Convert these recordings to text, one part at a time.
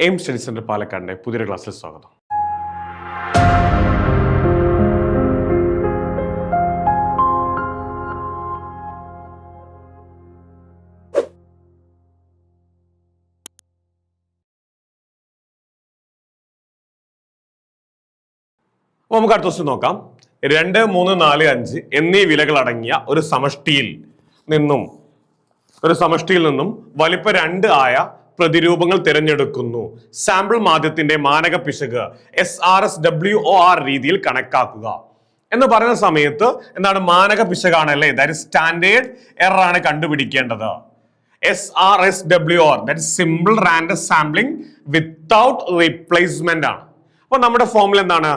Aim study centre പാലക്കാടിന്റെ പുതിയൊരു ക്ലാസ്സിൽ സ്വാഗതം. അപ്പോൾ നമുക്ക് അടുത്ത ദിവസം നോക്കാം. രണ്ട് മൂന്ന് നാല് അഞ്ച് എന്നീ വിലകൾ അടങ്ങിയ ഒരു സമഷ്ടിയിൽ നിന്നും ഒരു സമഷ്ടിയിൽ നിന്നും വലിപ്പ രണ്ട് ആയ പ്രതിരൂപങ്ങൾ തിരഞ്ഞെടുക്കുന്നു. സാമ്പിൾ മാധ്യത്തിന്റെ മാനക പിശക് S R S W O R രീതിയിൽ കണക്കാക്കുക. എന്ന് പറയുന്ന സമയത്ത് എന്താണ് മാനക പിശകാണല്ലേ? ദാറ്റ് സ്റ്റാൻഡേർഡ് എറർ ആണ് കണ്ടുപിടിക്കേണ്ടത്. S R S W R that simple random sampling without replacement ആണ്. അപ്പൊ നമ്മുടെ ഫോമിൽ എന്താണ്?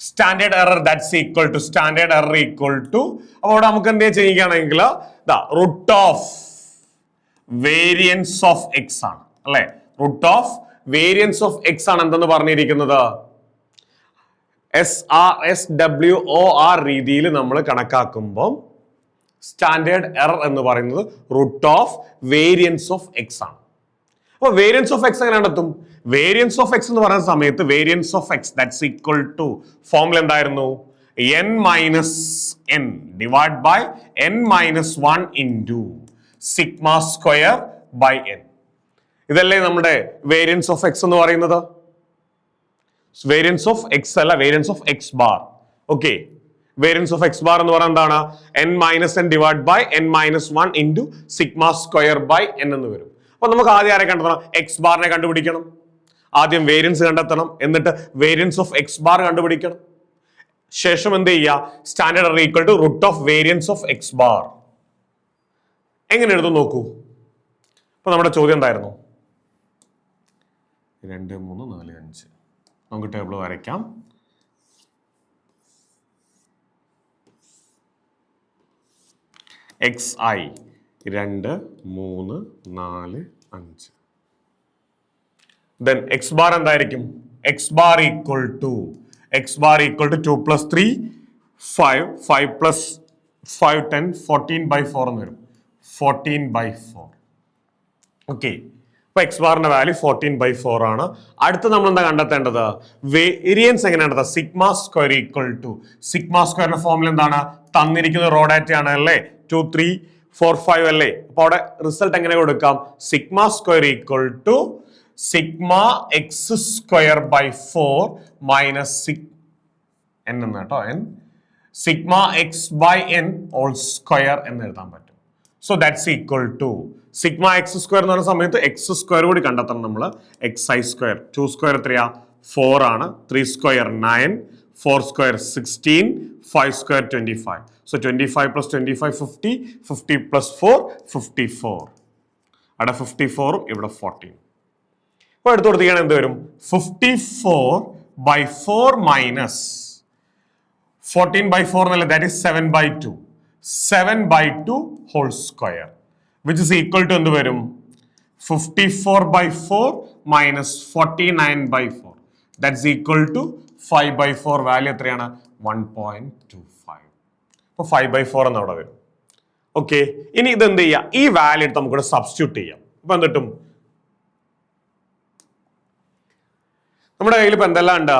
Standard error that's equal to standard error equal to അപ്പോൾ അവിടെ നമുക്ക് എന്ത് ചെയ്യുകയാണെങ്കിൽ root of variance of X ആണ് അല്ലെ? Root of variance of X ആണ് എന്തെന്ന് പറഞ്ഞിരിക്കുന്നത്? S R S W O R രീതിയിൽ നമ്മൾ കണക്കാക്കുമ്പോൾ സ്റ്റാൻഡേർഡ് എറർ എന്ന് പറയുന്നത് root of variance of X ആണ്. അപ്പോൾ വേരിയൻസ് ഓഫ് എക്സ് എങ്ങനെ കണ്ടെത്തും? വേരിയൻസ് ഓഫ് എക്സ് എന്ന് പറയുന്ന സമയത്ത് variance of X that's equal to formula എന്തായിരുന്നു? N minus N divide by N minus one into sigma square by N ഇതല്ലേ നമ്മുടെ വേരിയൻസ് ഓഫ് എക്സ് എന്ന് പറയുന്നത്? വേരിയൻസ് ഓഫ് എക്സ് അല്ല variance of X bar okay variance of X bar എന്ന് പറയുന്നത് എന്താണ്? N minus N divide by N minus one into sigma square by N എന്ന് വരും. അപ്പൊ നമുക്ക് ആദ്യം ആരെ കണ്ടെത്തണം? എക്സ് ബാറിനെ കണ്ടുപിടിക്കണം. ആദ്യം വേരിയൻസ് കണ്ടെത്തണം. എന്നിട്ട് വേരിയൻസ് ഓഫ് എക്സ് ബാർ കണ്ടുപിടിക്കണം. ശേഷം എന്ത് ചെയ്യുക? Standard equal to root of variance of X bar എങ്ങനെ എഴുതും നോക്കൂ? അപ്പൊ നമ്മുടെ ചോദ്യം എന്തായിരുന്നു? രണ്ട് മൂന്ന് നാല് അഞ്ച്. നമുക്ക് ടേബിൾ വരയ്ക്കാം. എക്സ് ഐ രണ്ട് മൂന്ന് നാല് അഞ്ച്. ദെൻ എക്സ് ബാർ എന്തായിരിക്കും? X bar equal to X bar equal to two plus three five five plus five ten fourteen by four എന്ന് വരും. ഫോർട്ടീൻ ബൈ ഫോർ ഓക്കെ ഇപ്പൊ എക്സ് ബാറിന്റെ വാല്യൂ ഫോർട്ടീൻ ബൈ ഫോർ ആണ്. അടുത്ത് നമ്മൾ എന്താ കണ്ടെത്തേണ്ടത് വേരിയൻസ് എങ്ങനെയാണ് sigma square equal to sigma സ്ക്വയറിന്റെ ഫോമിൽ എന്താണ്? തന്നിരിക്കുന്ന റോഡാറ്റ ആണ് അല്ലേ? ടു ത്രീ ഫോർ ഫൈവ് അല്ലേ? അപ്പൊ അവിടെ റിസൾട്ട് എങ്ങനെ കൊടുക്കാം? Sigma square equal to sigma X square by four minus സിക് N എന്ന് കേട്ടോ N sigma X by N whole square എന്ന് എഴുതാൻ പറ്റും. So that's equal to sigma X square എന്ന് പറയുന്ന സമയത്ത് എക്സ് സ്ക്വയർ കൂടി കണ്ടെത്തണം നമ്മൾ X I square two square എത്രയാ? ഫോർ ആണ്. Three square nine four square sixteen five square twenty five so twenty five plus twenty five fifty fifty plus four fifty four അവിടെ fifty ഫോറും ഇവിടെ fourteen അപ്പോൾ എടുത്തു കൊടുത്തിരിക്കണം എന്ത് വരും? Fifty four by four minus fourteen by four എന്നല്ലേ? That is seven by two seven by two whole square which is equal to എന്ത് വരും? Fifty four by four minus forty nine by four that's equal to five by four value എത്രയാണ്? One point two five അപ്പോൾ five by four എന്ന് അവിടെ വരും. Okay ഇനി ഇത് എന്ത് ചെയ്യാം? ഈ വാല്യൂ എടുത്ത് നമുക്കിവിടെ സബ്സ്റ്റിറ്റ്യൂട്ട് ചെയ്യാം. ഇപ്പൊ എന്ത് കിട്ടും നമ്മുടെ കയ്യിൽ ഇപ്പൊ എന്തെല്ലാം ഉണ്ട്?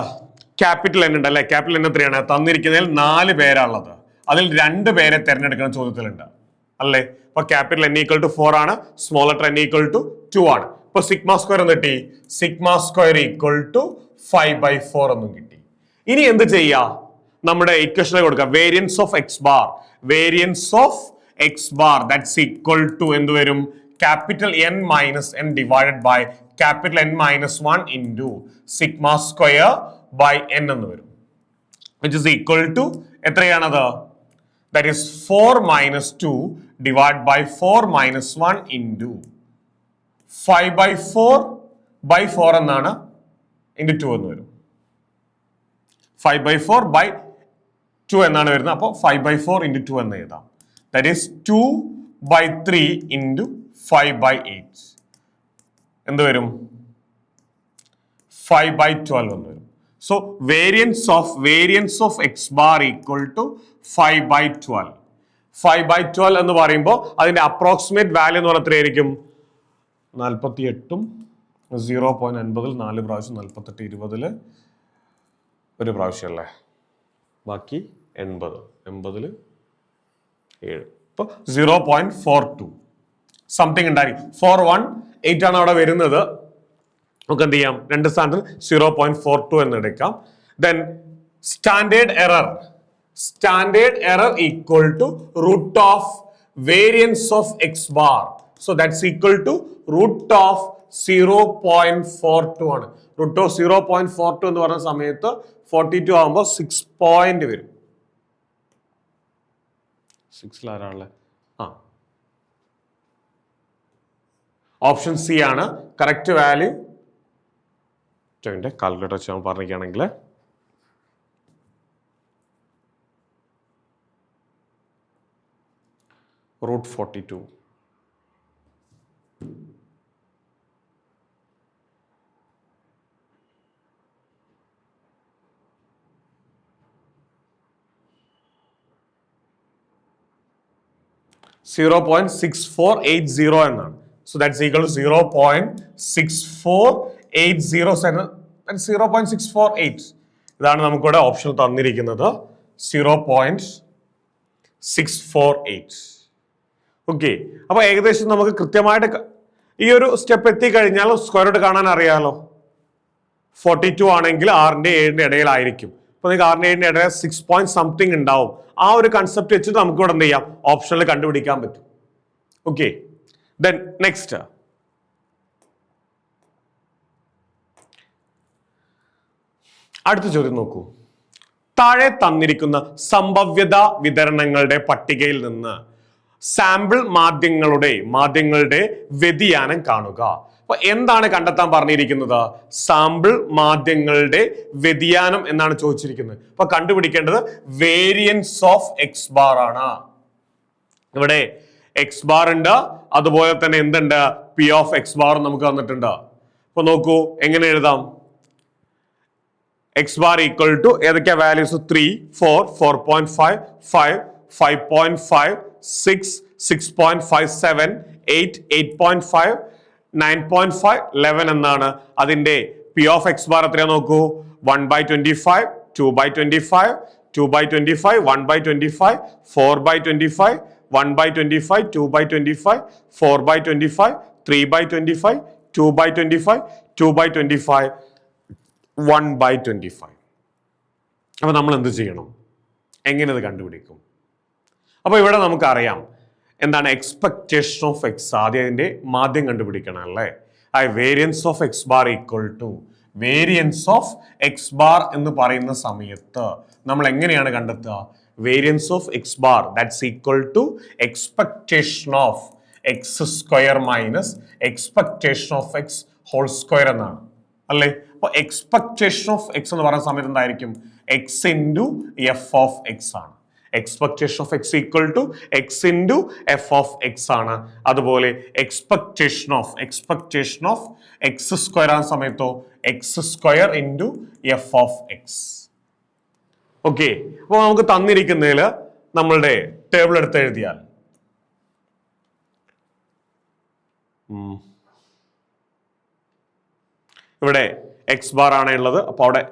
ക്യാപിറ്റൽ എൻ ഉണ്ട് അല്ലെ? ക്യാപിറ്റൽ എൻ എത്രയാണ്? തന്നിരിക്കുന്നതിൽ നാല് പേരാണുള്ളത് അതിൽ രണ്ട് പേരെ തിരഞ്ഞെടുക്കുന്ന ചോദ്യത്തിലുണ്ട്. അല്ലേ? ഇപ്പൊ capital N equal to four ആണ് small letter N equal to two ആണ്. ഇപ്പൊ സിഗ്മ സ്ക്വയർ എന്ന് കിട്ടി? Sigma square equal to five by four എന്നും കിട്ടി. ഇനി എന്ത് ചെയ്യാ? നമ്മുടെ ഇക്വേഷൻ കൊടുക്കുക variance of X bar variance of X bar that's equal to എന്ത് വരും? Capital N minus N divided by capital N minus one into sigma square by N എന്ന് വരും. വിച്ച് ഇസ് ഈക്വൽ ടു എത്രയാണത്? That is four minus two divide by four minus one into five by four by four എന്നാണ് into two എന്ന് വരും. Five by four by two എന്നാണ് വരുന്നത്. അപ്പോൾ five by four into two എന്ന് എഴുതാം. That is two by three into five by eight എന്ത് വരും? ഫൈവ് ബൈ ട്വൽവ് എന്ന് വരും. So variance of variance of X bar equal to five by twelve five by twelve എന്ന് പറയുമ്പോൾ അതിന്റെ approximate value എന്ന് പറഞ്ഞാൽ എത്രയായിരിക്കും? നാൽപ്പത്തി എട്ടും സീറോ പോയിന്റ് അൻപതിൽ നാല് പ്രാവശ്യം നാൽപ്പത്തെട്ട് ഇരുപതിൽ ഒരു പ്രാവശ്യം അല്ലേ? ബാക്കി എൺപത്. എൺപതിൽ ഏഴ്. ഇപ്പോൾ zero point four two something ഉണ്ടായിരിക്കും ഫോർ വൺ എയ്റ്റ് ആണ് അവിടെ വരുന്നത്. നമുക്ക് എന്ത് ചെയ്യാം? രണ്ട് സ്ഥാനത്ത് സീറോ പോയിന്റ് ഫോർ ടു എന്ന് എടുക്കാം. Then standard error standard error equal to root of variance of X bar so that's equal to root of zero point four two ആണ്. Root of zero point four two എന്ന് പറഞ്ഞ സമയത്ത് forty two ആകുമ്പോൾ six point വരും. ആരാളെ ആ. Option C ആണ്. Correct value calculator നമ്മൾ പറഞ്ഞിരിക്കുകയാണെങ്കിൽ forty two. Zero point six four eight zero എന്നാണ്. So that's equal to zero point six four eight zero zero point six four eight ഇതാണ് നമുക്കിവിടെ option തന്നിരിക്കുന്നത്. Zero point six four eight okay അപ്പൊ ഏകദേശം നമുക്ക് കൃത്യമായിട്ട് ഈ ഒരു സ്റ്റെപ്പ് എത്തിക്കഴിഞ്ഞാൽ സ്ക്വയർ റൂട്ട് കാണാൻ അറിയാമല്ലോ ഫോർട്ടി ടു ആണെങ്കിൽ ആറിന്റെ ഏഴിന്റെ ഇടയിലായിരിക്കും. അപ്പൊ നിങ്ങൾക്ക് ആറിന്റെ ഏഴിന്റെ ഇടയിൽ സിക്സ് പോയിന്റ് സംതിങ് ഉണ്ടാവും. ആ ഒരു കൺസെപ്റ്റ് വെച്ചിട്ട് നമുക്ക് ഇവിടെ എന്ത് ചെയ്യാം? ഓപ്ഷനിൽ കണ്ടുപിടിക്കാൻ പറ്റും. ഓക്കെ ദെൻ നെക്സ്റ്റ് അടുത്ത ചോദ്യം നോക്കൂ. താഴെ തന്നിരിക്കുന്ന സംഭവ്യത വിതരണങ്ങളുടെ പട്ടികയിൽ നിന്ന് സാമ്പിൾ മാധ്യങ്ങളുടെ മാധ്യങ്ങളുടെ വ്യതിയാനം കാണുക. അപ്പൊ എന്താണ് കണ്ടെത്താൻ പറഞ്ഞിരിക്കുന്നത്? സാമ്പിൾ മാധ്യങ്ങളുടെ വ്യതിയാനം എന്നാണ് ചോദിച്ചിരിക്കുന്നത്. അപ്പൊ കണ്ടുപിടിക്കേണ്ടത് വേരിയൻസ് ഓഫ് എക്സ് ബാർ ആണ്. ഇവിടെ എക്സ് ബാർ ഉണ്ട്. അതുപോലെ തന്നെ എന്തുണ്ട്? പി ഓഫ് എക്സ് ബാർ നമുക്ക് തന്നിട്ടുണ്ട്. അപ്പൊ നോക്കൂ എങ്ങനെ എഴുതാം? എക്സ് ബാർ ഈക്വൽ ടു ഏതൊക്കെയാ? Values three four four point five five five point five six six point five seven eight eight point five nine point five eleven എന്നാണ് അതിന്റെ P of X bar എത്രയാ നോക്കൂ one by twenty five two by twenty five two by twenty five one by twenty five four by twenty five one by twenty five two by twenty five four by twenty five three by twenty five two by twenty five two by twenty five one by twenty five അപ്പൊ നമ്മൾ എന്ത് ചെയ്യണം എങ്ങനെ അത് കണ്ടുപിടിക്കും അപ്പൊ ഇവിടെ നമുക്കറിയാം എന്താണ് എക്സ്പെക്റ്റേഷൻ ഓഫ് എക്സ് ആദ്യം അതിന്റെ മാധ്യം കണ്ടുപിടിക്കണം അല്ലേ? ആ variance of x bar equal to variance of x bar എന്ന് പറയുന്ന സമയത്ത് നമ്മൾ എങ്ങനെയാണ് കണ്ടെത്തുക? Variance of x bar that's equal to expectation of x square minus expectation of x whole square എന്നാണ്. അല്ലേ? അപ്പോൾ എക്സ്പെക്റ്റേഷൻ ഓഫ് എക്സ് എന്ന് പറയുന്ന സമയത്ത് എന്തായിരിക്കും? X into f of x ആണ്. Expectation of x equal to x into f of x ആണ്. അതുപോലെ expectation of expectation of x square ആകുന്ന സമയത്തോ x square into f of x okay അപ്പോൾ നമുക്ക് തന്നിരിക്കുന്നതിൽ നമ്മളുടെ ടേബിൾ എടുത്ത് എഴുതിയാൽ. ഇവിടെ എക്സ് ബാർ ആണ് ഉള്ളത് അപ്പോൾ അവിടെ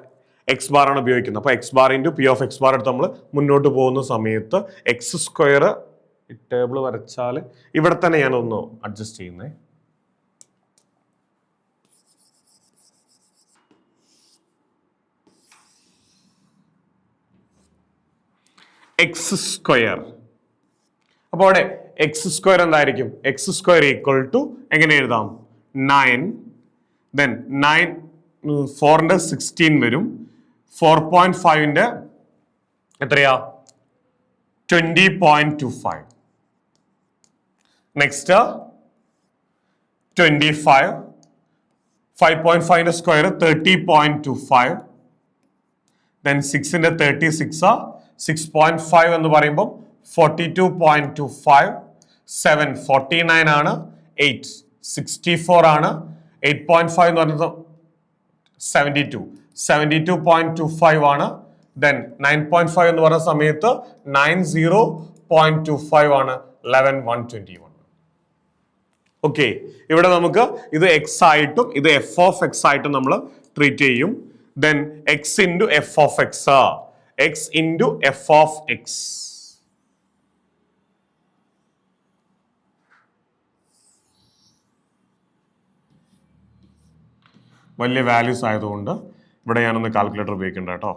എക്സ് ബാർ ആണ് ഉപയോഗിക്കുന്നത്. അപ്പോൾ x bar into p of x bar എടുത്ത് നമ്മൾ മുന്നോട്ട് പോകുന്ന സമയത്ത് എക്സ് സ്ക്വയർ ടേബിൾ വരച്ചാൽ ഇവിടെ തന്നെ ഞാനൊന്ന് അഡ്ജസ്റ്റ് ചെയ്യുന്നേ. എക്സ് സ്ക്വയർ അപ്പോൾ അവിടെ എക്സ് സ്ക്വയർ എന്തായിരിക്കും? എക്സ് സ്ക്വയർ ഈക്വൽ ടു എങ്ങനെ എഴുതാം? നയൻ ദെൻ നയൻ ഫോറിന്റെ സിക്സ്റ്റീൻ വരും. ഫോർ പോയിന്റ് ഫൈവിന്റെ എത്രയാ? Twenty point two five next twenty five five point ഫൈവിന്റെ square thirty point two five then സിക്സിന്റെ thirty six six point five എന്ന് പറയുമ്പോൾ forty two point two five seven forty nine ആണ്. Eight sixty four ആണ്. Eight point five എന്ന് പറയുന്നത് seventy two seventy two point two five ആണ്. Then nine point five എന്ന് പറയുന്ന സമയത്ത് nine zero point two five ആണ് eleven one twenty one okay ഇവിടെ നമുക്ക് ഇത് എക്സ് ആയിട്ടും ഇത് എഫ് ഓഫ് എക്സ് ആയിട്ടും നമ്മൾ ട്രീറ്റ് ചെയ്യും. Then x into f of x x into f of x വലിയ വാല്യൂസ് ആയതുകൊണ്ട് ഇവിടെ ഞാനൊന്ന് കാൽക്കുലേറ്റർ ഉപയോഗിക്കണ്ട കേട്ടോ.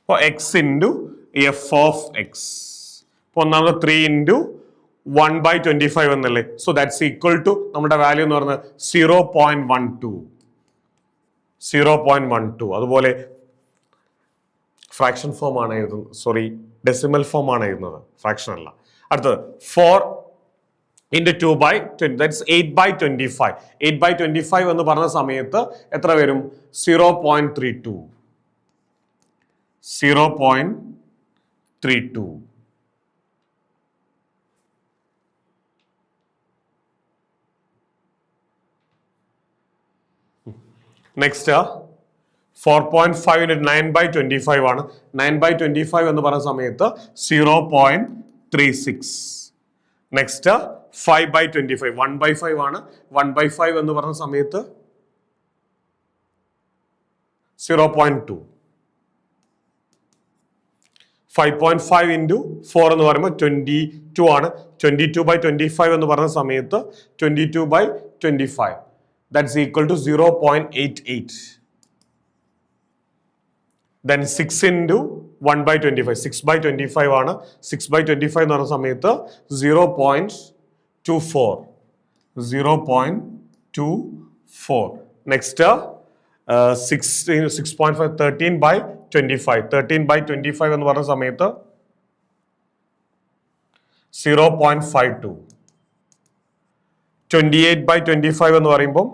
അപ്പോൾ x into f of x ഇപ്പോൾ ഒന്നാമത് three into one by twenty five എന്നല്ലേ? സോ ദാറ്റ്സ് ഈക്വൽ ടു നമ്മുടെ വാല്യൂ എന്ന് പറയുന്നത് zero point one two zero point one two അതുപോലെ ഫ്രാക്ഷൻ ഫോം ആണ് എഴുതുന്നത്. സോറി ഡെസിമൽ ഫോം ആണ് എഴുതുന്നത്. ഫ്രാക്ഷൻ അല്ല. അടുത്തത് four into two by twenty that's eight by twenty five eight by twenty five എന്ന് പറഞ്ഞ സമയത്ത് എത്ര വരും? Zero point three two zero point three two next four point five into nine by twenty five ആണ്. Nine by twenty five എന്ന് പറഞ്ഞ സമയത്ത് zero point three six next five by twenty five one by five ആണ്. One by five എന്ന് പറഞ്ഞ സമയത്ത് zero point two five point five into four എന്ന് പറയുമ്പോൾ ട്വന്റി ടു ആണ്. Twenty two by twenty five എന്ന് പറഞ്ഞ സമയത്ത് twenty two by twenty five that's equal to zero point eight eight then six into one by twenty five six by twenty five ആണ്. Six by twenty five എന്ന് പറഞ്ഞ സമയത്ത് zero point two four zero point two four next six six point five thirteen by twenty five thirteen by twenty five എന്ന് പറഞ്ഞ സമയത്ത് zero point five two twenty eight by twenty five എന്ന് പറയുമ്പോൾ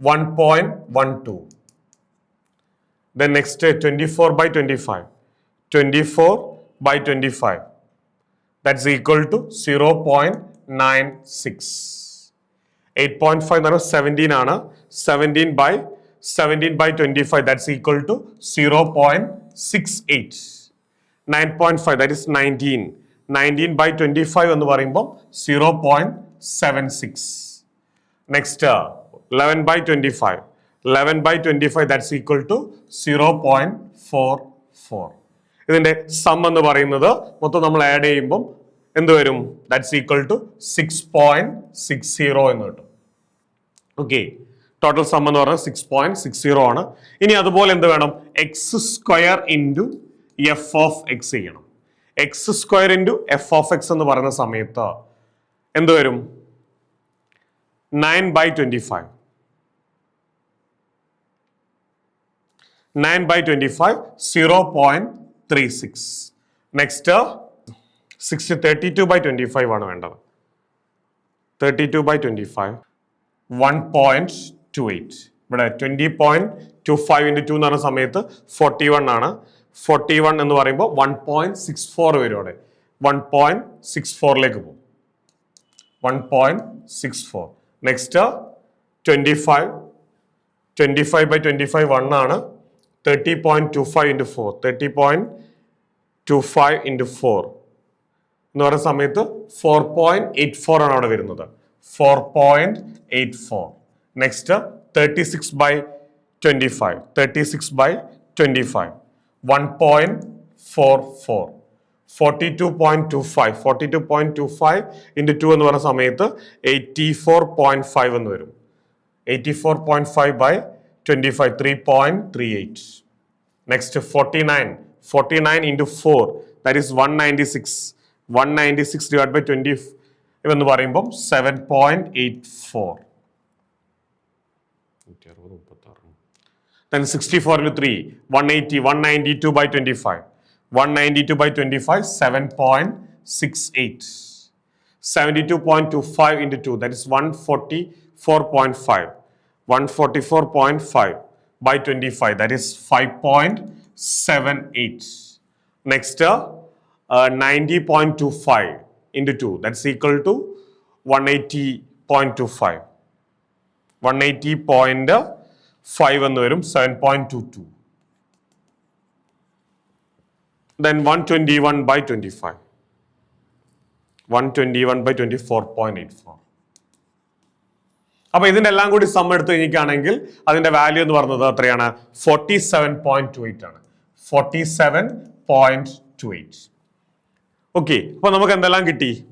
one point one two then next twenty four by twenty five twenty four by twenty 24 by 25. 24 by 25. That's equal to 0.96. 8.5 എന്ന് പറഞ്ഞാൽ 17 ആണ് 17 by 17 by 25 that's equal to 0.68. 9.5 that is 19. 19 by 25 എന്ന് പറയുമ്പോൾ 0.76. Next uh, 11 by 25. 11 by 25 that's equal to 0.44 ഇതിന്റെ some എന്ന് പറയുന്നത് മൊത്തം നമ്മൾ ആഡ് ചെയ്യുമ്പോൾ എന്ത് വരും? That's equal to six point six zero എന്ന് കിട്ടും. ഓക്കെ ടോട്ടൽ സം എന്ന് പറഞ്ഞാൽ സിക്സ് പോയിന്റ് സിക്സ് സീറോ ആണ്. ഇനി അതുപോലെ എന്ത് വേണം? X square into f of x ചെയ്യണം. X square into f of x എന്ന് പറയുന്ന സമയത്ത് എന്ത് വരും? Nine by twenty five 9 by 25, 0.36. Next, uh, 60, 32 by 25 ആണ് വേണ്ടത്. Thirty two by twenty five one point two eight ഇവിടെ twenty point two five into two എന്ന് പറഞ്ഞ സമയത്ത് ഫോർട്ടി വൺ ആണ്. ഫോർട്ടി വൺ എന്ന് പറയുമ്പോൾ വൺ പോയിന്റ് സിക്സ് ഫോർ വരും അവിടെ. വൺ പോയിന്റ് സിക്സ് ഫോറിലേക്ക് പോകും. One point six four next twenty five twenty five by twenty five one ആണ്. Thirty point two five into four thirty point two five into four എന്ന് പറയുന്ന സമയത്ത് four point eight four ആണ് അവിടെ വരുന്നത്. Four point eight four next thirty six by twenty five thirty six by twenty five one point four four forty two point two five forty two point two five into two എന്ന് പറയുന്ന സമയത്ത് eighty four point five എന്ന് വരും. Eighty four point five by twenty five three point three eight next forty nine forty nine into four that is one ninety six one ninety six divide by twenty എന്ന് പറയുമ്പം seven point eight four then 64 into 3 180 192 by 25 192 by 25 7.68 72.25 into 2 that is 144.5 144.5 by 25 that is 5.78 next uh, uh, 90.25 into 2 that's equal to 180.25 one eighty point five എന്ന് വരും seven point two two then one twenty one by twenty five one twenty one by twenty four point eight four അപ്പൊ ഇതിന്റെ എല്ലാം കൂടി some എടുത്ത് കഴിഞ്ഞിട്ടാണെങ്കിൽ അതിന്റെ value എന്ന് പറയുന്നത് എത്രയാണ്? Forty seven point two eight ആണ്. Forty seven point two eight okay അപ്പൊ നമുക്ക് എന്തെല്ലാം കിട്ടി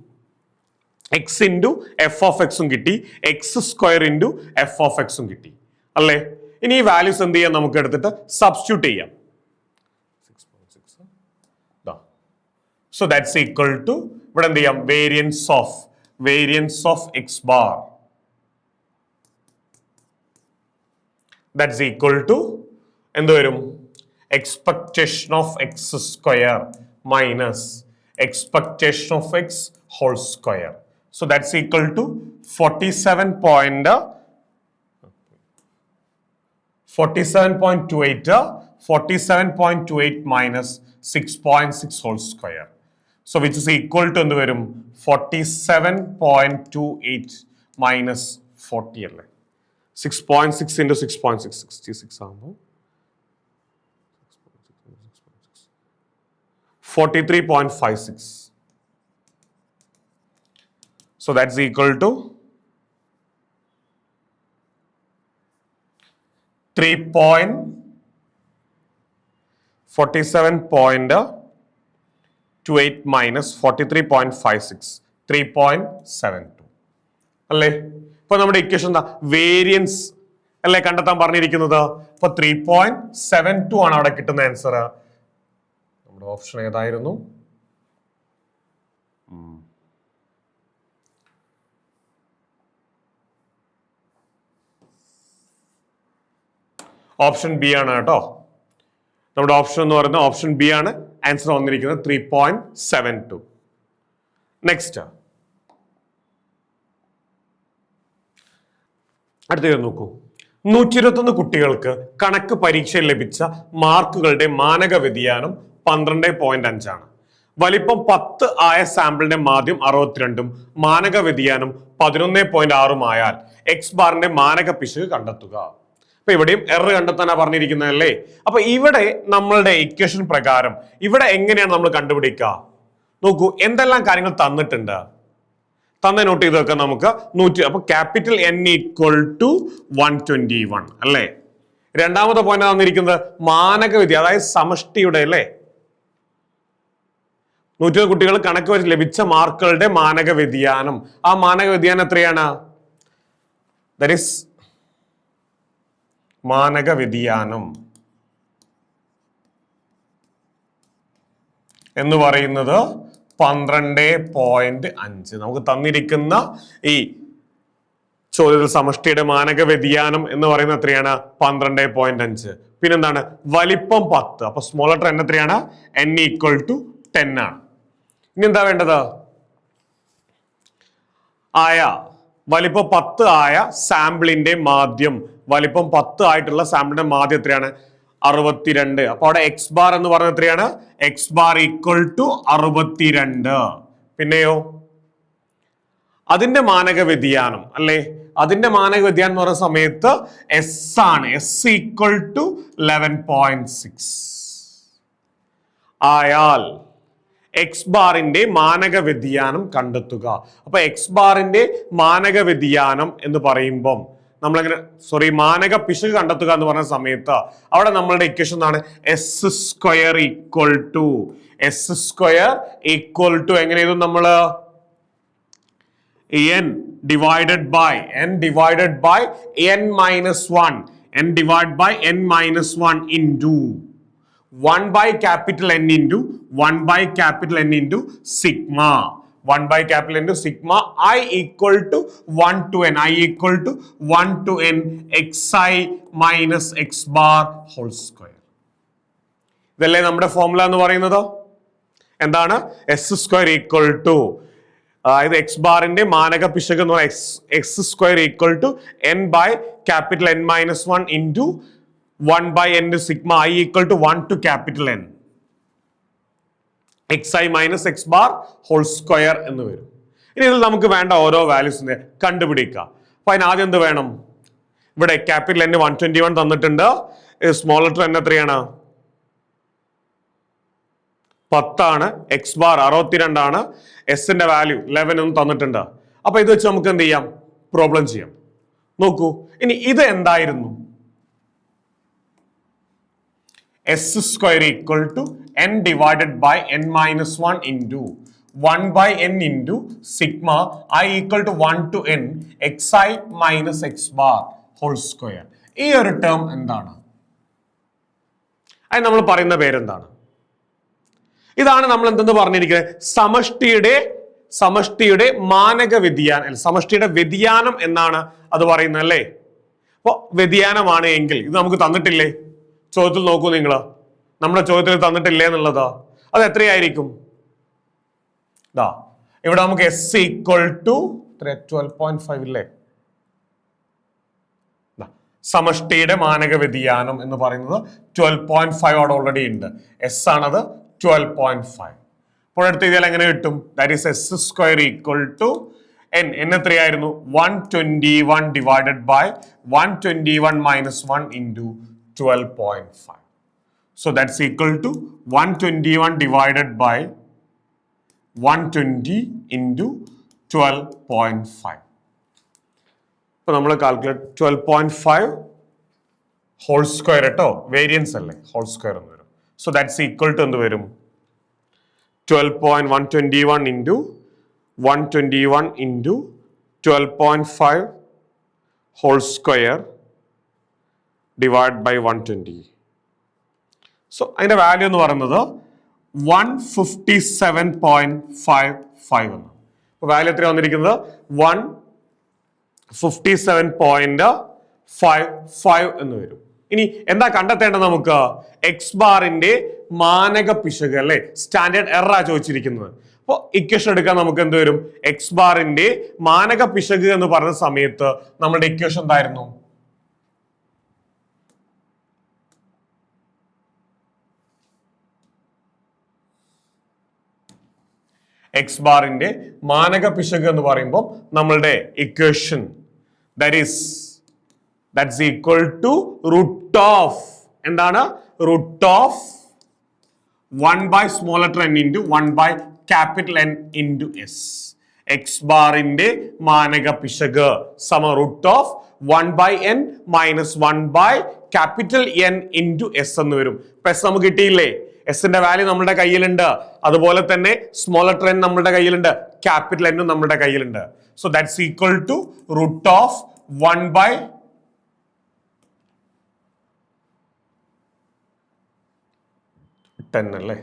എക്സ് ഇന്റു എഫ് ഓഫ് എക്സും കിട്ടി. X square into f of എക്സും കിട്ടി. അല്ലേ? ഇനി ഈ വാല്യൂസ് എന്ത് ചെയ്യാം? നമുക്ക് എടുത്തിട്ട് സബ്സ്റ്റിറ്റ്യൂട്ട് ചെയ്യാം. സോ ദാറ്റ്സ് ഈക്വൽ ടു ഇവിടെ എന്ത് ചെയ്യാം? Variance of variance of x bar that's equal to എന്ത് വരും? Expectation of x square minus forty seven point forty seven point two eight forty seven point two eight minus six point six whole square so which is equal to എന്ത് വരും? Forty seven point two eight minus forty അല്ലേ forty so that's equal to so that's equal to three point forty seven point two eight minus forty three point five six three point seven two അല്ലേ? ഇപ്പൊ നമ്മുടെ equation എന്താ? Variance അല്ലേ കണ്ടെത്താൻ പറഞ്ഞിരിക്കുന്നത്? ഇപ്പൊ three point seven to ആണ് അവിടെ കിട്ടുന്ന ആൻസർ ഓപ്ഷൻ ഏതായിരുന്നു? ഓപ്ഷൻ ബി ആണ് കേട്ടോ. നമ്മുടെ ഓപ്ഷൻ എന്ന് പറയുന്നത് ഓപ്ഷൻ ബി ആണ്. ആൻസർ വന്നിരിക്കുന്നത് three point seven two next അടുത്തത് നോക്കൂ. നൂറ്റി ഇരുപത്തൊന്ന് കുട്ടികൾക്ക് കണക്ക് പരീക്ഷയിൽ ലഭിച്ച മാർക്കുകളുടെ മാനക വ്യതിയാനം പന്ത്രണ്ട് പോയിന്റ് അഞ്ചാണ്. വലിപ്പം പത്ത് ആയ സാമ്പിളിന്റെ മാധ്യം അറുപത്തിരണ്ടും മാനക വ്യതിയാനം പതിനൊന്ന് പോയിന്റ് ആയാൽ എക്സ് ബാറിന്റെ മാനക പിശക് കണ്ടെത്തുക. അപ്പൊ ഇവിടെയും എറർ കണ്ടെത്താനാ പറഞ്ഞിരിക്കുന്നത് അല്ലേ അപ്പൊ ഇവിടെ നമ്മളുടെ ഇക്വേഷൻ പ്രകാരം ഇവിടെ എങ്ങനെയാണ് നമ്മൾ കണ്ടുപിടിക്കുക? നോക്കൂ എന്തെല്ലാം കാര്യങ്ങൾ തന്നിട്ടുണ്ട്? തന്നെ നോട്ട് ചെയ്ത് വെക്കാം നമുക്ക് നൂറ്റി അപ്പൊ capital N equal to one twenty one അല്ലേ? രണ്ടാമത്തെ പോയിന്റ് തന്നിരിക്കുന്നത്? മാനകവിധി അതായത് സമഷ്ടിയുടെ അല്ലേ? നൂറ്റി കുട്ടികൾ കണക്ക് വെച്ച് ലഭിച്ച മാർക്കുകളുടെ മാനക വ്യതിയാനം. ആ മാനക വ്യതിയാനം എത്രയാണ്? ദറ്റ് മാനക വ്യതിയാനം. എന്ന് പറയുന്നത് പന്ത്രണ്ട് പോയിന്റ് അഞ്ച്. നമുക്ക് തന്നിരിക്കുന്ന ഈ ചോദ്യത്തിൽ സമഷ്ടിയുടെ മാനക വ്യതിയാനം എന്ന് പറയുന്നത് എത്രയാണ്? പന്ത്രണ്ട് പോയിന്റ് അഞ്ച്. പിന്നെന്താണ്? വലിപ്പം പത്ത്. അപ്പൊ സ്മോളർ എൻ എത്രയാണ്? എൻ ഈക്വൽ ടു ടെൻ ആണ്. ഇനി എന്താ വേണ്ടത്? ആയ. വലിപ്പം പത്ത് ആയ സാമ്പിളിന്റെ മാധ്യം വലിപ്പം പത്ത് ആയിട്ടുള്ള സാമ്പിളിന്റെ മാധ്യം എത്രയാണ്? അറുപത്തിരണ്ട്. അപ്പൊ അവിടെ എക്സ് ബാർ എന്ന് പറഞ്ഞ എത്രയാണ്? എക്സ് ബാർ ഈക്വൽ ടു അറുപത്തിരണ്ട്. പിന്നെയോ? അതിന്റെ മാനക വ്യതിയാനം അല്ലേ? അതിന്റെ മാനക വ്യതിയാനം എന്ന് പറയുന്ന സമയത്ത് എസ് ആണ്. S equal to eleven point six ആയാൽ എക്സ് ബാറിന്റെ മാനക വ്യതിയാനം കണ്ടെത്തുക. അപ്പൊ എക്സ് ബാറിന്റെ മാനക വ്യതിയാനം എന്ന് പറയുമ്പം നമ്മളിങ്ങനെ സോറി മാനക പിശക് കണ്ടെത്തുക എന്ന് പറഞ്ഞ സമയത്ത് അവിടെ നമ്മളുടെ ഇക്വേഷൻ എന്താണ്? S square equal to s square equal to എങ്ങനെ എഴുതും നമ്മൾ? N divided by n divided by n minus 1 n divided by n minus 1 into 1 by capital N into 1 by capital N into sigma. 1 by capital into sigma i equal to 1 to n. I equal to 1 to n xi minus x bar whole square. ഇതല്ലേ നമ്മുടെ formula എന്ന് പറയുന്നത്? എന്താണ്? S square equal to അതായത് x ബാറിന്റെ മാനക പിശക് എന്ന് പറയുന്നത് x x square equal to n by capital N minus one into one by n sigma i equal to one two capital N x i minus x bar whole square എന്ന് വരും. ഇനി ഇതിൽ നമുക്ക് വേണ്ട ഓരോ വാല്യൂസിനെ കണ്ടുപിടിക്കുക. അപ്പൊ അതിന് ആദ്യം എന്ത് വേണം? ഇവിടെ capital N one twenty one തന്നിട്ടുണ്ട് സ്മോൾ ലെറ്റർ എൻ എത്രയാണ്? പത്താണ്. എക്സ് ബാർ അറുപത്തിരണ്ടാണ്. എസിന്റെ വാല്യൂ ലെവൻ എന്ന് തന്നിട്ടുണ്ട്. അപ്പൊ ഇത് വെച്ച് നമുക്ക് എന്ത് ചെയ്യാം? പ്രോബ്ലം ചെയ്യാം. നോക്കൂ. ഇനി ഇത് എന്തായിരുന്നു? S square equal to n divided by n minus one into one by n into sigma i equal to one two n x i minus x bar whole square ഈ ഒരു ടേം എന്താണ്? അത് നമ്മൾ പറയുന്ന പേരെന്താണ്? ഇതാണ് നമ്മൾ എന്തെന്ന് പറഞ്ഞിരിക്കുന്നത്? സമഷ്ടിയുടെ സമഷ്ടിയുടെ മാനക വ്യതിയാനം സമഷ്ടിയുടെ വ്യതിയാനം എന്നാണ് അത് പറയുന്നത് അല്ലേ? അപ്പോൾ വ്യതിയാനമാണ് എങ്കിൽ ഇത് നമുക്ക് തന്നിട്ടില്ലേ? ചോദ്യത്തിൽ നോക്കൂ നിങ്ങൾ നമ്മുടെ ചോദ്യത്തിൽ തന്നിട്ടില്ലേ എന്നുള്ളതാ. അത് എത്രയായിരിക്കും? ഇതാ ഇവിടെ നമുക്ക് s equal to twelve point five ഇല്ലേ? സമഷ്ടിയുടെ മാനക വ്യതിയാനം എന്ന് പറയുന്നത് ട്വൽവ് പോയിന്റ് ഫൈവ് അവിടെ ഓൾറെഡി ഉണ്ട്. എസ് ആണത് ട്വൽവ് പോയിന്റ് ഫൈവ് അപ്പോൾ എടുത്ത് ചെയ്താൽ എങ്ങനെ കിട്ടും? That is s square equal to n n എത്രയായിരുന്നു? One twenty one divided by one twenty one minus one into twelve point five so that's equal to one twenty one divided by one twenty into twelve point five ഇപ്പൊ നമ്മൾ calculate twelve point five whole square കേട്ടോ variance അല്ലേ? Whole square എന്ന് വരും. So that's equal to എന്ത് വരും? Twelve point one twenty one into one twenty one into twelve point five whole square divide by one twenty so അതിന്റെ value എന്ന് പറയുന്നത് one fifty seven point five five എന്ന് അപ്പോൾ value എത്ര വന്നിരിക്കുന്നത്? One fifty seven point five five എന്ന് വരും. ഇനി എന്താ കണ്ടെത്തേണ്ടത് നമുക്ക്? എക്സ് ബാറിന്റെ മാനക പിശക് അല്ലെ? സ്റ്റാൻഡേർഡ് എറ ചോദിച്ചിരിക്കുന്നത്. അപ്പോൾ ഇക്വേഷൻ എടുക്കാൻ നമുക്ക് എന്ത് വരും? എക്സ് ബാറിന്റെ മാനക പിശക് എന്ന് പറഞ്ഞ സമയത്ത് നമ്മുടെ ഇക്വേഷൻ എന്തായിരുന്നു? എക്സ് ബാറിന്റെ മാനക പിശക് എന്ന് പറയുമ്പോൾ നമ്മളുടെ equation that equal to root of എന്താണ്? Root of one by small letter n into one by capital N into s x ബാറിന്റെ മാനക പിശക് സമ root of one by n minus one by capital N into s എന്ന് വരും. S നമുക്ക് കിട്ടിയില്ലേ? എസിന്റെ വാല്യൂ നമ്മുടെ കയ്യിലുണ്ട്. അതുപോലെ തന്നെ സ്മോൾ ട്രെൻ നമ്മുടെ കയ്യിലുണ്ട്. ക്യാപിറ്റൽ എന്നും നമ്മുടെ കയ്യിലുണ്ട്. So that's equal to root of one by ten അല്ലേ?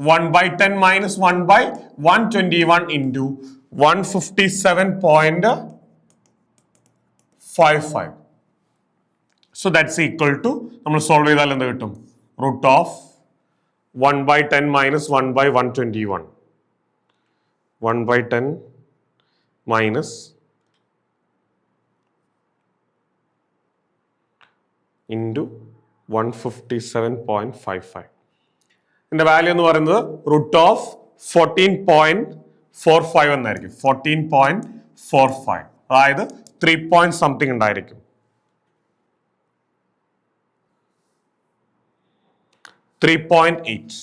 One by ten minus one by one twenty one into one fifty seven point five five so that's equal to നമ്മൾ solve ചെയ്താൽ എന്ത് കിട്ടും? Root of one by ten minus one by one twenty one one by ten minus into one fifty seven point five five ഇതിന്റെ value എന്ന് പറയുന്നത് root of fourteen point four five എന്നായിരിക്കും fourteen point four five അതായത് three point something ഉണ്ടായിരിക്കും. Three point eight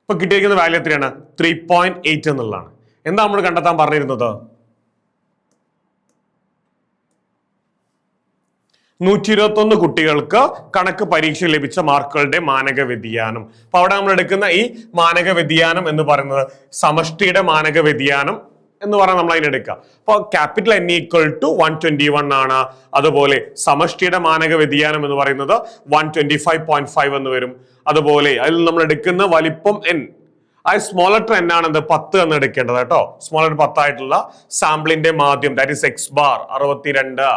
ഇപ്പൊ കിട്ടിയിരിക്കുന്ന value എത്രയാണ്? Three point eight എന്നുള്ളതാണ്. എന്താ നമ്മൾ കണ്ടെത്താൻ പറഞ്ഞിരുന്നത്? നൂറ്റി ഇരുപത്തൊന്ന് കുട്ടികൾക്ക് കണക്ക് പരീക്ഷ ലഭിച്ച മാർക്കുകളുടെ മാനക വ്യതിയാനം. അപ്പൊ അവിടെ നമ്മൾ എടുക്കുന്ന ഈ മാനക വ്യതിയാനം എന്ന് പറയുന്നത് സമഷ്ടിയുടെ മാനക വ്യതിയാനം എന്ന് പറഞ്ഞാൽ നമ്മൾ അതിന് എടുക്കുക അപ്പോൾ capital N equal to one twenty one ആണ്. അതുപോലെ സമഷ്ടിയുടെ മാനക വ്യതിയാനം എന്ന് പറയുന്നത് one twenty five point five എന്ന് വരും. അതുപോലെ അതിൽ നമ്മൾ എടുക്കുന്ന വലിപ്പം എൻ ആ സ്മോളർ ട്രെൻ ആണ് എന്ത്? പത്ത് എന്ന് എടുക്കേണ്ടത് കേട്ടോ. സ്മോളർ പത്തായിട്ടുള്ള സാമ്പിളിന്റെ മാധ്യം ദാറ്റ് ഇസ് എക്സ് ബാർ അറുപത്തിരണ്ട്.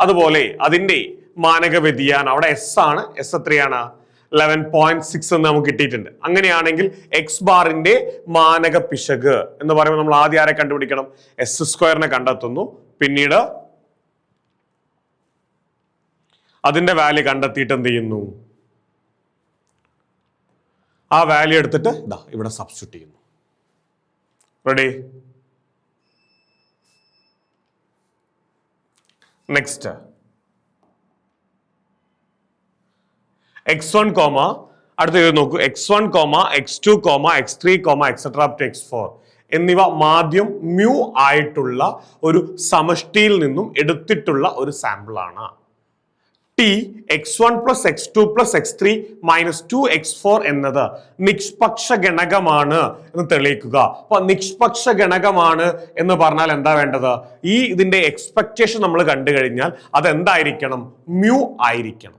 അതുപോലെ അതിന്റെ മാനക വ്യതിയാനം അവിടെ എസ് ആണ്. എസ് എത്രയാണ്? ലെവൻ പോയിന്റ് സിക്സ് എന്ന് നമുക്ക് കിട്ടിയിട്ടുണ്ട്. അങ്ങനെയാണെങ്കിൽ എക്സ് ബാറിന്റെ മാനക പിശക് എന്ന് പറയുമ്പോൾ നമ്മൾ ആദ്യം ആരെ കണ്ടുപിടിക്കണം? എസ് സ്ക്വയറിനെ കണ്ടെത്തുന്നു. പിന്നീട് അതിന്റെ വാല്യൂ കണ്ടെത്തിയിട്ട് എന്ത് ചെയ്യുന്നു? ആ വാല്യൂ എടുത്തിട്ട് ഇതാ ഇവിടെ സബ്സ്റ്റിറ്റ്യൂട്ട് ചെയ്യുന്നു. Ready next X one comma അടുത്ത ഇത് നോക്കൂ. X one comma X two comma X three comma etcetera two X four എന്നിവ മാധ്യം മ്യൂ ആയിട്ടുള്ള ഒരു സമഷ്ടിയിൽ നിന്നും എടുത്തിട്ടുള്ള ഒരു സാമ്പിൾ ആണ്. T X one plus X two plus X three minus two X four എന്നത് നിഷ്പക്ഷ ഗണകമാണ് എന്ന് തെളിയിക്കുക. അപ്പൊ നിഷ്പക്ഷ ഗണകമാണ് എന്ന് പറഞ്ഞാൽ എന്താ വേണ്ടത്? ഈ ഇതിന്റെ എക്സ്പെക്ടേഷൻ നമ്മൾ കണ്ടു കഴിഞ്ഞാൽ അത് എന്തായിരിക്കണം മ്യൂ ആയിരിക്കണം.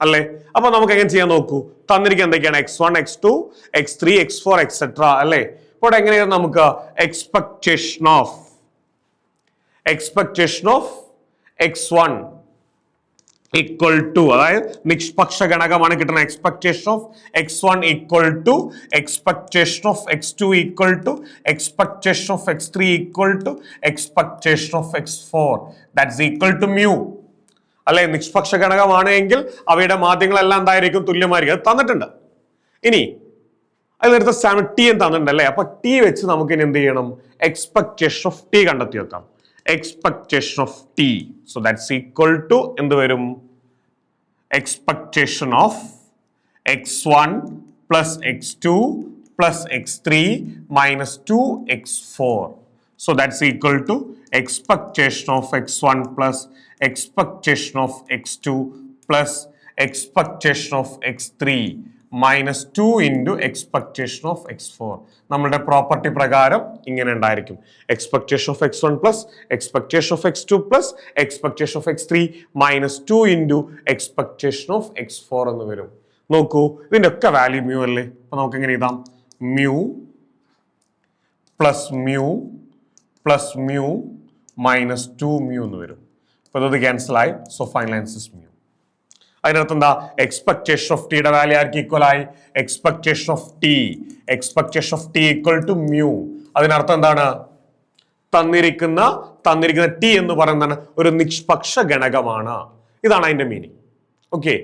അല്ലേ? അപ്പൊ നമുക്ക് എങ്ങനെ ചെയ്യാൻ നോക്കൂ? തന്നിരിക്കുന്ന എന്തൊക്കെയാണ്? X one X two X three X four etcetera അല്ലേ? ഇപ്പോൾ എങ്ങനെയാണ് നമുക്ക് expectation of expectation of X one equal to അതായത് നിഷ്പക്ഷ ഘടകമാണ് കിട്ടുന്ന expectation of X one equal to expectation of X two equal to expectation of X three equal to expectation of X four that's equal to mu അല്ലെ നിഷ്പക്ഷ ഘടകമാണ് എങ്കിൽ അവയുടെ മാധ്യങ്ങളെല്ലാം എന്തായിരിക്കും? തുല്യമായിരിക്കും. അത് തന്നിട്ടുണ്ട്. ഇനി അതിനടുത്ത സ്ഥാനം ടി എന്ന് തന്നിട്ടുണ്ട് അല്ലേ? അപ്പൊ ടി വെച്ച് നമുക്ക് ഇനി എന്ത് ചെയ്യണം? എക്സ്പെക്ടേഷൻ ഓഫ് ടി കണ്ടെത്തി വെക്കാം. Expectation of T so that's equal to എന്ത് വരും? Expectation of X one plus X two plus X three minus two X four so that's equal to expectation of x1 plus expectation of x2 plus expectation of x3 minus two into expectation of X four നമ്മളുടെ property പ്രകാരം ഇങ്ങനെ ഉണ്ടായിരിക്കും. Expectation of X one plus expectation of X two plus expectation of X three minus two into expectation of X four എന്ന് വരും. നോക്കൂ ഇതിന്റെ ഒക്കെ value mu അല്ലേ? അപ്പോൾ നമുക്ക് എങ്ങനെ എഴുതാം? Mu plus mu plus mu minus two mu എന്ന് വരും. അപ്പോൾ ഇത് ക്യാൻസൽ ആയി. സോ ഫൈനൽ ആൻസർ മ്യൂ അതിനകത്ത് എന്താ? എക്സ്പെക്ടേഷൻ ഓഫ് ടിയുടെ വാല്യൂ ആർക്ക് ഈക്വൽ ആയി? Expectation of T expectation of T equal to mu അതിനർത്ഥം എന്താണ്? തന്നിരിക്കുന്ന തന്നിരിക്കുന്ന ടി എന്ന് പറയുന്നതാണ് ഒരു നിഷ്പക്ഷ ഗണകമാണ് ഇതാണ് അതിന്റെ മീനിങ് ഓക്കെ